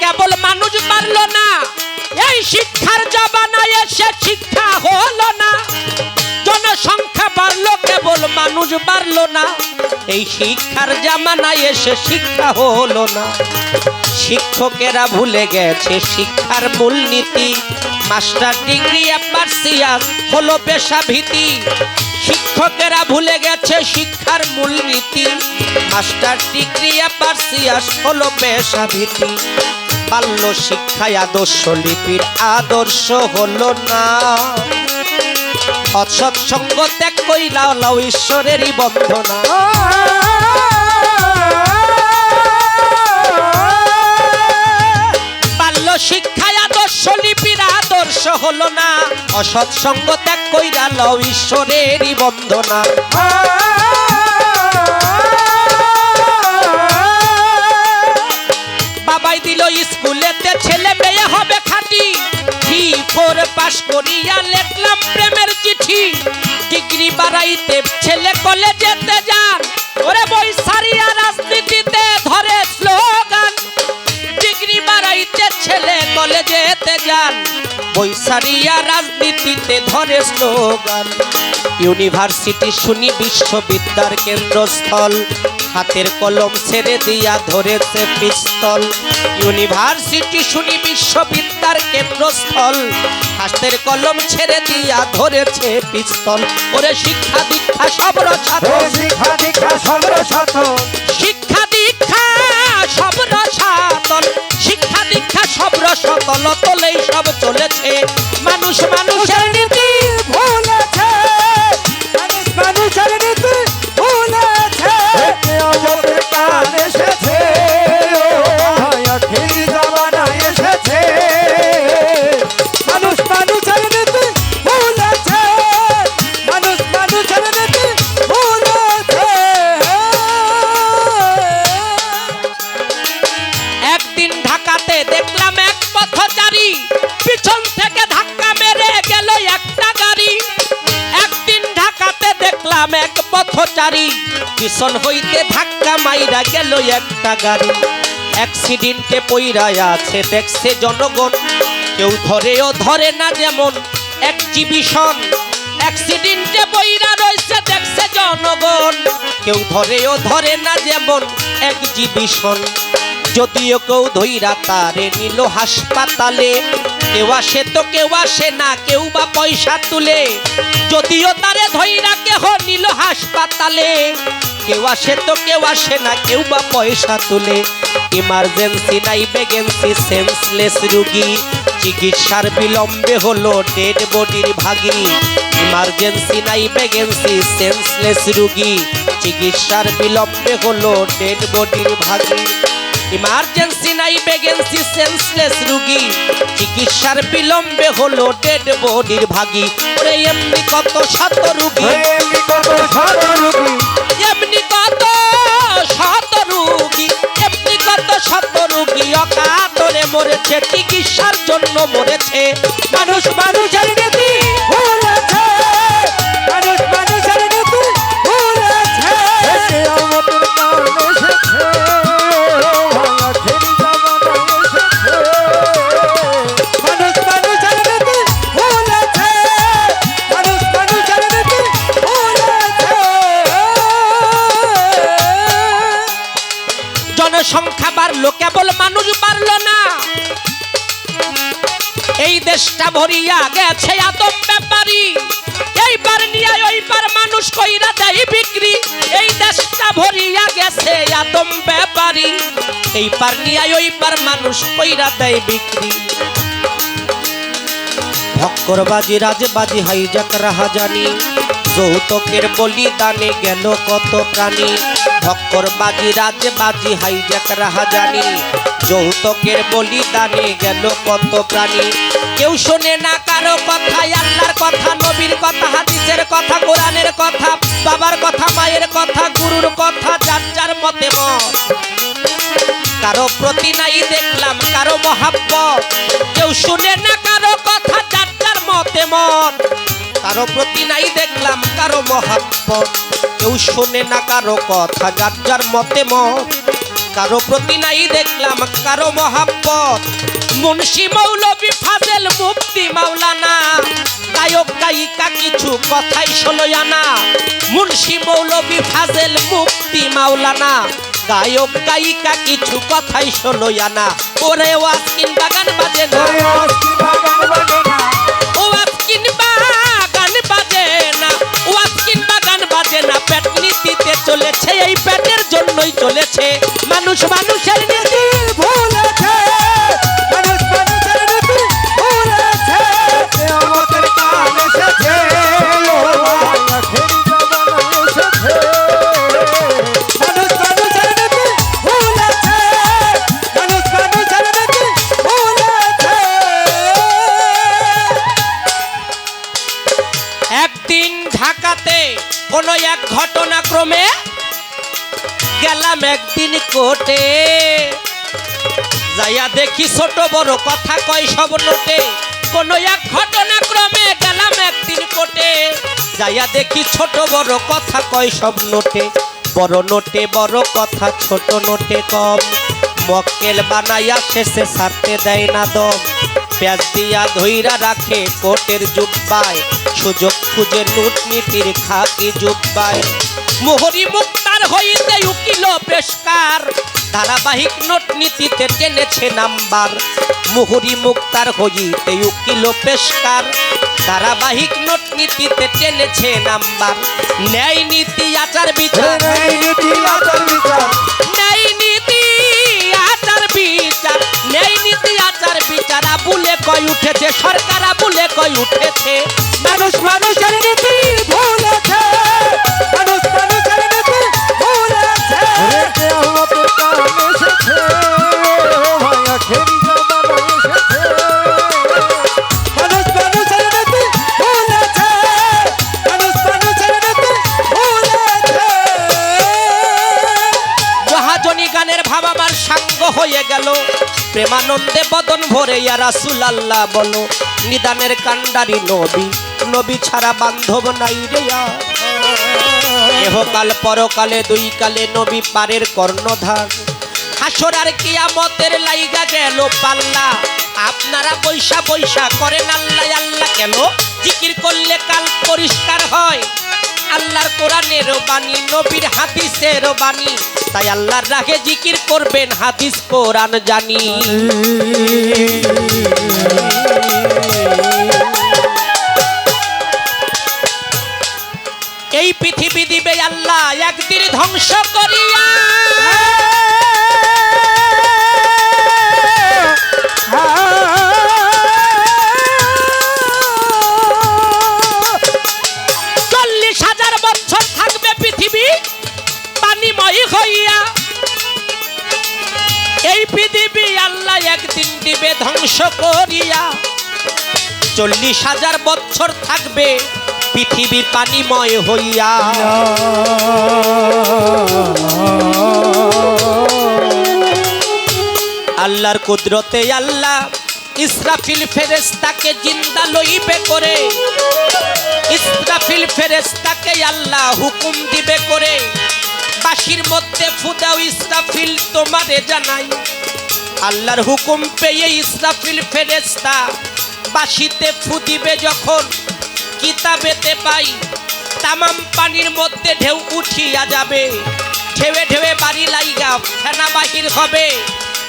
কেবল মানুষ পারল না। এই শিক্ষার জামানায় এসে শিক্ষা হলো না। জনসংখ্যা বাড়লো, কেবল মানুষ বাড়লো না। এই শিক্ষার জামানায় এসে শিক্ষা হলো না। শিক্ষকেরা ভুলে গেছে শিক্ষার মূলনীতি। মাস্টার ডিগ্রি পার্সিয়াস হলো পেশা ভীতি শিক্ষকেরা ভুলে গেছে শিক্ষার মূলনীতি। মাস্টার ডিগ্রি পার্সিয়াস হলো পেশা ভীতি বাল্য শিক্ষায় আদর্শ লিপির আদর্শ হলো না। অসৎসঙ্গ ত্যাগ কইলাও লাও ঈশ্বরেরই বন্ধনা। বাল্য শিক্ষায় আদর্শ লিপির আদর্শ হলো না। অসৎসঙ্গ ত্যাগ কইরা লও ঈশ্বরেরই বন্দনা ফোর পাস করিয়া লেখলাম প্রেমের চিঠি। ডিগ্রি বাড়াইতে ছেলে কলেজেতে যান। ওরে বই সারিয়া রাজনীতিতে ধরে স্লোগান। ডিগ্রি বাড়াইতে ছেলে কলেজেতে যান। বৈশারিয়া রাজনীতিতে ধরে স্লোগান। ইউনিভার্সিটি শুনি বিশ্ববিদ্যার কেন্দ্রস্থল। হাতের কলম ছেড়ে দিয়া ধরেছে পিস্তল। ইউনিভার্সিটি শুনি বিশ্ববিদ্যার কেন্দ্রস্থল। হাতের কলম ছেড়ে দিয়া ধরেছে পিস্তল। ওরে শিক্ষা দীক্ষা সব রসাধন শিক্ষা দীক্ষা সবর সাথ। শিক্ষা দীক্ষা সব রসাতল পথচারী পিছন হইতে ধাক্কা মাইরা গেল একটা গাড়ি। অ্যাক্সিডেন্টে পইরায় আছে, দেখছে জনগণ। কেউ ধরেও ধরে না যেমন এক্সিবিশন অ্যাক্সিডেন্টে বইরা রয়েছে, দেখছে জনগণ। কেউ ধরেও ধরে না যেমন এক্সিবিশন যদিও কেউ ধইরা তারে নিল হাসপাতালে কেউ আসে তো কেউ আসে না, কেউ বা পয়সা তুলে। যদিও তারে ধইরা কেহ নিল হাসপাতালে, কেউ আসে তো কেউ আসে না, কেউ বা পয়সা তুলে। ইমার্জেন্সি নাই, বেগেন্সি, সেন্সলেস রুগী। চিকিৎসার বিলম্বে হলো ডেড বডির ভাগি ইমার্জেন্সি নাই, বেগেন্সি, সেন্সলেস রুগী। চিকিৎসার বিলম্বে হলো ডেড বডির ভাগী ইমার্জেন্সি নাই বেগেন্সি সেন্সলেস রুগী। চিকিৎসার বিলম্বে হলো ডেড বডির ভাগী। ওরে এমনি কত শত রুগী। এমনি কত শত রোগী। এমনি কত শত রুগী। এমনি কত শত রুগী। অকাতরে মরেছে চিকিৎসার জন্য মরেছে। মানুষ মানুষের এইবার নিয়ে ওইবার মানুষ কইরা দেয় বিক্রি। ভক্করবাজি রাজবাজি হাইজাক রাহাজানি। যৌতুকের বলিদানে গেল কত প্রাণী। ভক্করবাজি রাজবাজি হাইজাক রাহাজানি। যৌতুকের বলিদানে গেল কত প্রাণী। কেউ শোনে না কারও কথা, আল্লাহর কথা, নবীর কথা, হাদিসের কথা, কোরআনের কথা, বাবার কথা, মায়ের কথা, গুরুর কথা, যার যার মতে মত। কারও প্রতি নাই দেখলাম, কারও মহাব্ব কেউ শুনে না কারও কথা, যার মতে মন। কারও প্রতি নাই দেখলাম, কারও মহাব্বত। কেউ শুনে না কারও কথা, যার মতে মত কারও প্রতি নাই দেখলাম, কারও মহাব্বত। মুন্সি মৌলবী ফাজেল মুক্তি মাওলানা। গায়ক, গায়িকা কিছু কথাই ষোলো আনা মুন্সি মৌলবী ফাজেল মুক্তি মাওলানা। গায়ক গায়িকা কিছু কথাই শোনো আনা ওরে ওয়াসকিন বাগান বাজে না। ওরে অস্কি বাগান বাজে না। ওয়াসকিন বাগান বাজে না। ওয়াসকিন বাগান বাজে না। পেট নীতিতে চলেছে এই পেটের জন্যই চলেছে। মানুষ মানুষের নীতি যাইয়া দেখি ছোট বড় কথা কয় সব নোটে। কোনো এক ঘটনাক্রমে গেলাম একদিন কোর্টে যাইয়া দেখি ছোট বড় কথা কয় সব নোটে। বড় নোটে, বড় কথা, ছোট নোটে কম। মক্কেল বানাইয়া শেষে সারতে দেয় না দম। পেঁয়াজ দিয়া ধইরা রাখে কোটের জুব্বায়। সুযোগ খুঁজে লুটনীতির খাকি জুব্বায়। মোহরি মুক্তার হইতে ধারাবাহিক নোট নীতিতে টেনেছে নাম্বার। মুহুরি মুক্তার হইতে উকিল পেশকার। ধারাবাহিক নোট নীতিতে টেনেছে নাম্বার। ন্যায় নীতি আচার বিচার। এই নীতি আচার বিচার। ন্যায় নীতি আচার বিচার। ন্যায় নীতি আচার বিচার আবুলে কয় উঠেছে সরকার আবুলে কয় উঠেছে। মানুষ মানুষের নীতি ভুলেছে। রাসুল আল্লাহ বলো, নিদানের কান্ডারি নবী। নবী ছাড়া বান্ধব নাই রে। এহকাল পরকালে, দুই কালে নবী পারের কর্ণধার। হাসর আর কিয়ামতের লাইগা গেল পাল্লা। আপনারা বৈশা বৈশা করেন আল্লাহ আল্লাহ কেন? জিকির করলে কাল পরিষ্কার হয়। আল্লাহর কোরআনের বাণী, নবীর হাদিসের বাণী। তাই আল্লাহর রাগে জিকির করবেন, হাদিস, কোরআন জানি। এই পৃথিবী দিবে আল্লাহ, একদিন ধ্বংস করিয়া। ধ্বংস করিয়া চল্লিশ হাজার বছর থাকবে পৃথিবী পানিময় হইয়া। আল্লাহর কুদরতে আল্লাহ ইসরাফিল ফেরেস্তাকে জিন্দা লইবে করে। ইসরাফিল ফেরেস্তাকে আল্লাহ হুকুম দিবে করে। বাসির মধ্যে ফুদাও ইসরাফিল তোমারে জানাই। আল্লাহর হুকুম পেয়ে ইসরাফিল ফেরেস্তা বাসিতে ফু দিবে যখন। কিতাবেতে পাই, তামাম পানির মধ্যে ঢেউ উঠিয়া যাবে। ঢেউে ঢেউে বাড়ি লাইগা ফেনা বাহির হবে।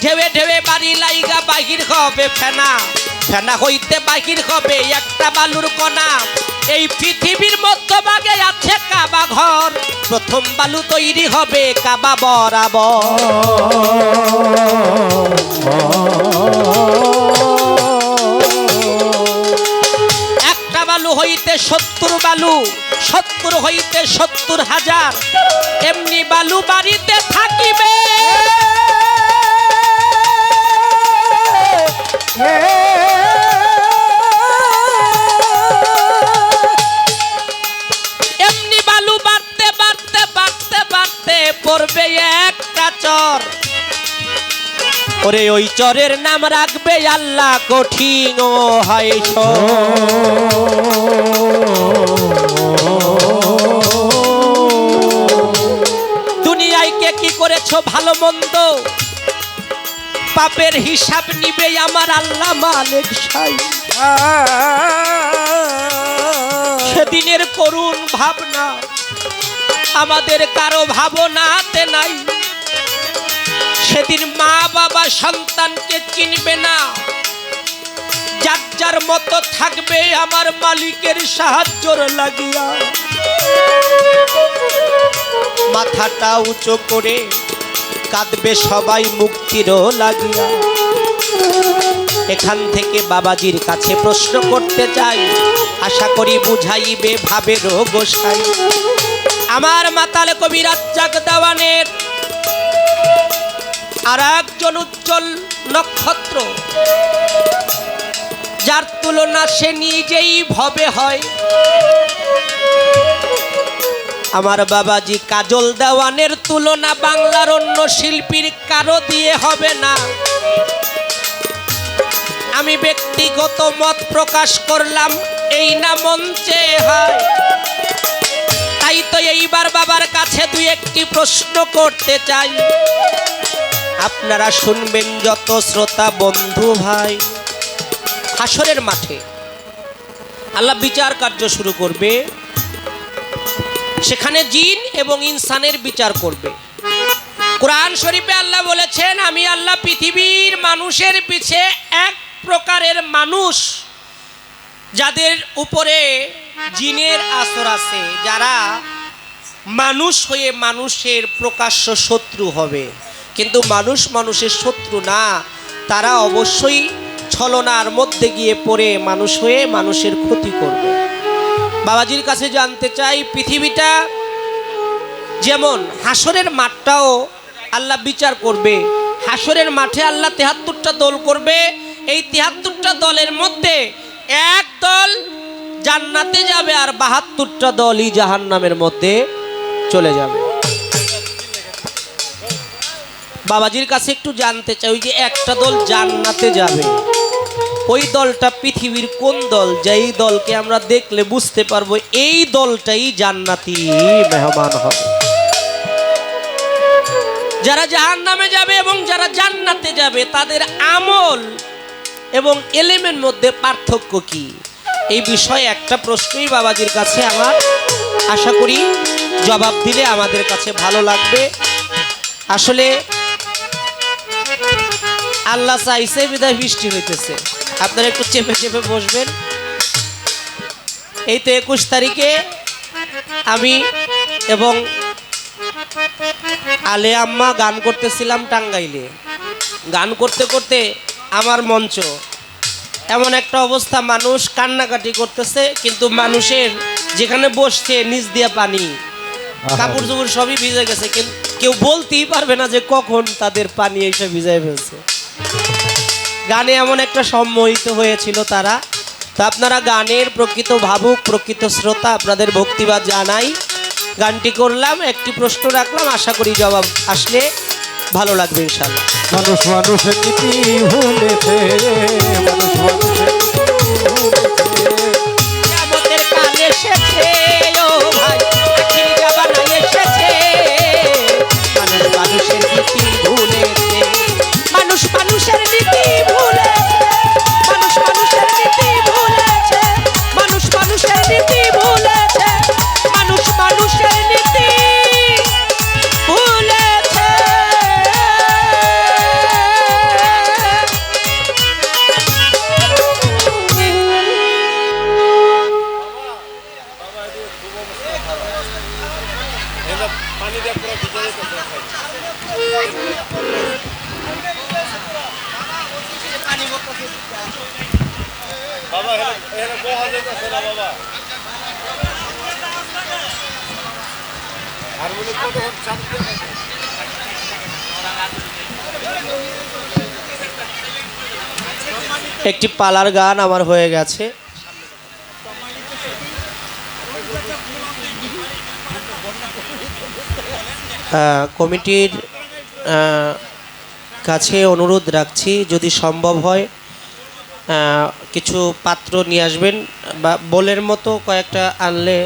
ঢেউে ঢেউে বাড়ি লাইগা বাহির হবে ফেনা। ফেনা হইতে বাহির হবে একটা বালুর কণা। এই পৃথিবীর মধ্যভাগে আছে কাবা ঘর। প্রথম বালু তৈরি হবে কাবা বরাবর। একটা বালু হইতে সত্তর বালু, সত্তর হইতে সত্তর হাজার। এমনি বালু বাড়িতে থাকিবে। এমনি পড়বে একটা চর। ওরে ওই চরের নাম রাখবে আল্লাহ কঠিন হায় দুনিয়ায় কে কি করেছ ভালো মন্দ? পাপের হিসাব নিবে আমার আল্লাহ মালিক সাই। সেদিনের করুণ ভাবনা আমাদের কারও ভাবনাতে নাই। সেদিন মা বাবা সন্তানকে চিনবে না। যার যার মতো থাকবে আমার মালিকের সাহায্যর লাগিয়া। মাথাটা উঁচু করে কাঁদবে সবাই মুক্তির লাগিয়া। এখান থেকে বাবাজির কাছে প্রশ্ন করতে চাই আশা করি বুঝাইবে ভাবেরও গোসাই। আমার মাতাল কবিরাজ রাজ্জাক দেওয়ানের আর একজন উজ্জ্বল নক্ষত্র, যার তুলনা সে নিজেই ভবে হয়। আমার বাবাজি কাজল দেওয়ানের তুলনা বাংলার অন্য শিল্পীর কারও দিয়ে হবে না। আমি ব্যক্তিগত মত প্রকাশ করলাম, এই না মঞ্চে হয়। এইবার বাবার কাছে দুই একটি প্রশ্ন করতে চাই। আপনারা শুনবেন যত শ্রোতা বন্ধু ভাই। হাসরের মাঠে আল্লাহ বিচার কার্য শুরু করবে। সেখানে জিন এবং ইনসানের বিচার করবে। কোরআন শরীফে আল্লাহ বলেছেন, আমি আল্লাহ পৃথিবীর মানুষের পিছে এক প্রকারের মানুষ যাদের উপরে জিনের আসর আছে। যারা মানুষ হয়ে মানুষের প্রকাশ্য শত্রু হবে। কিন্তু মানুষ মানুষের শত্রু না, তারা অবশ্যই ছলনার মধ্যে গিয়ে পড়ে মানুষ হয়ে মানুষের ক্ষতি করবে। বাবাজির কাছে জানতে চাই, পৃথিবীটা যেমন হাসরের মাঠটাও আল্লাহ বিচার করবে, হাসরের মাঠে আল্লাহ তেহাত্তরটা দল করবে, এই তেহাত্তরটা দলের মধ্যে এক দল জান্নাতে যাবে আর বাহাত্তরটা দলই জাহান্নামের মধ্যে চলে যাবে। বাবাজির কাছে একটু জানতে চাই, ওই যে একটা দল জান্নাতে যাবে। ওই দলটা পৃথিবীর কোন দল? যেই দলকে আমরা দেখলে বুঝতে পারব এই দলটাই জান্নাতি মেহমান হবে। যারা জাহান নামে যাবে এবং যারা জান্নাতে যাবে, তাদের আমল এবং এলেমের মধ্যে পার্থক্য কি? এই বিষয়ে একটা প্রশ্নই বাবাজির কাছে আমার আশা করি জবাব দিলে আমাদের কাছে ভালো লাগবে। আসলে আল্লাহ চাইছে, বিদায় বৃষ্টি হইতেছে। আপনারা একটু চেপে চেপে বসবেন। এই তো একুশ তারিখে আমি এবং আলে আম্মা গান করতেছিলাম টাঙ্গাইলে। গান করতে করতে আমার মঞ্চ। এমন একটা অবস্থা, মানুষ কান্নাকাটি করতেছে, কিন্তু মানুষের যেখানে বসছে নিচ দিয়ে পানি। কাপড় চোপড় সবই ভিজে গেছে কিন্তু কেউ বলতেই পারবে না যে কখন তাদের পানি এসে ভিজাই ফেলছে। গানে এমন একটা সম্মোহিত হয়েছিল তারা। তো আপনারা গানের প্রকৃত ভাবুক প্রকৃত শ্রোতা আপনাদের ভক্তিবাদ জানাই। গানটি করলাম একটি প্রশ্ন রাখলাম আশা করি জবাব আসলে ভালো লাগবে ইনশাল্লাহ মানুষ মানুষের নীতি ভুলেছে মানুষ মানুষের একটি পালার গান আমার হয়ে গেছে। কমিটির কাছে অনুরোধ রাখছি, যদি সম্ভব হয় কিছু পাত্র নিয়ে আসবেন বা বোলের মতো কয়েকটা আনলে